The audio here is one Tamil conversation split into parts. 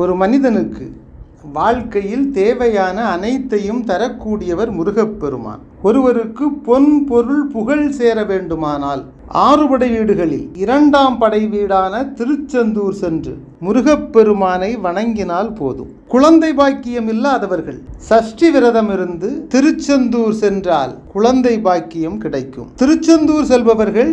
ஒரு மனிதனுக்கு வாழ்க்கையில் தேவையான அனைத்தையும் தரக்கூடியவர் முருகப்பெருமான். ஒருவருக்கு பொன் பொருள் புகழ் சேர வேண்டுமானால் ஆறுபடை வீடுகளில் இரண்டாம் படை வீடான திருச்செந்தூர் சென்று முருகப்பெருமானை வணங்கினால் போதும். குழந்தை பாக்கியம் இல்லாதவர்கள் சஷ்டி விரதம் இருந்து திருச்செந்தூர் சென்றால் குழந்தை பாக்கியம் கிடைக்கும். திருச்செந்தூர் செல்பவர்கள்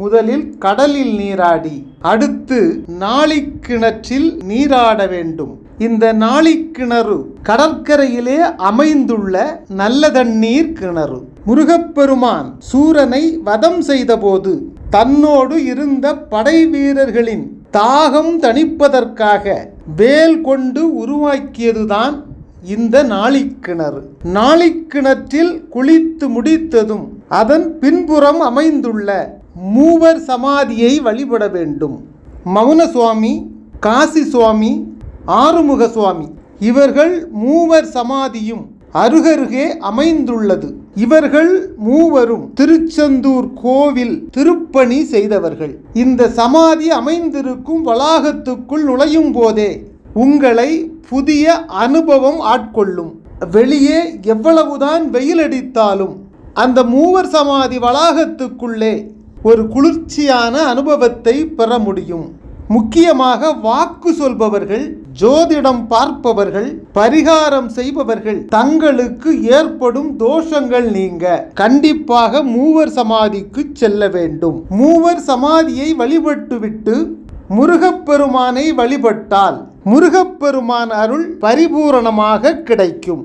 முதலில் கடலில் நீராடி அடுத்து நாளிக்கிணற்றில் நீராட வேண்டும். இந்த நாளிக்கிணறு கடற்கரையிலே அமைந்துள்ள நல்ல தண்ணீர் கிணறு. முருகப்பெருமான் சூரனை வதம் செய்தபோது தன்னோடு இருந்த படை வீரர்களின் தாகம் தணிப்பதற்காக வேல் கொண்டு உருவாக்கியதுதான் இந்த நாளிக்கிணறு. நாளிக்கிணற்றில் குளித்து முடித்ததும் அதன் பின்புறம் அமைந்துள்ள மூவர் சமாதியை வழிபட வேண்டும். மௌன சுவாமி காசி சுவாமி ஆறுமுக சுவாமி இவர்கள் மூவர் சமாதியும் அருகருகே அமைந்துள்ளது. இவர்கள் மூவரும் திருச்செந்தூர் கோவில் திருப்பணி செய்தவர்கள். இந்த சமாதி அமைந்திருக்கும் வளாகத்துக்குள் நுழையும் போதே உங்களை புதிய அனுபவம் ஆட்கொள்ளும். வெளியே எவ்வளவுதான் வெயில் அடித்தாலும் அந்த மூவர் சமாதி வளாகத்துக்குள்ளே ஒரு குளிர்ச்சியான அனுபவத்தை பெற முடியும். முக்கியமாக வாக்கு சொல்பவர்கள் ஜோதிடம் பார்ப்பவர்கள் பரிகாரம் செய்பவர்கள் தங்களுக்கு ஏற்படும் தோஷங்கள் நீங்க. கண்டிப்பாக மூவர் சமாதிக்கு செல்ல வேண்டும். மூவர் சமாதியை வழிபட்டுவிட்டு முருகப்பெருமானை வழிபட்டால் முருகப்பெருமான் அருள் பரிபூரணமாக கிடைக்கும்.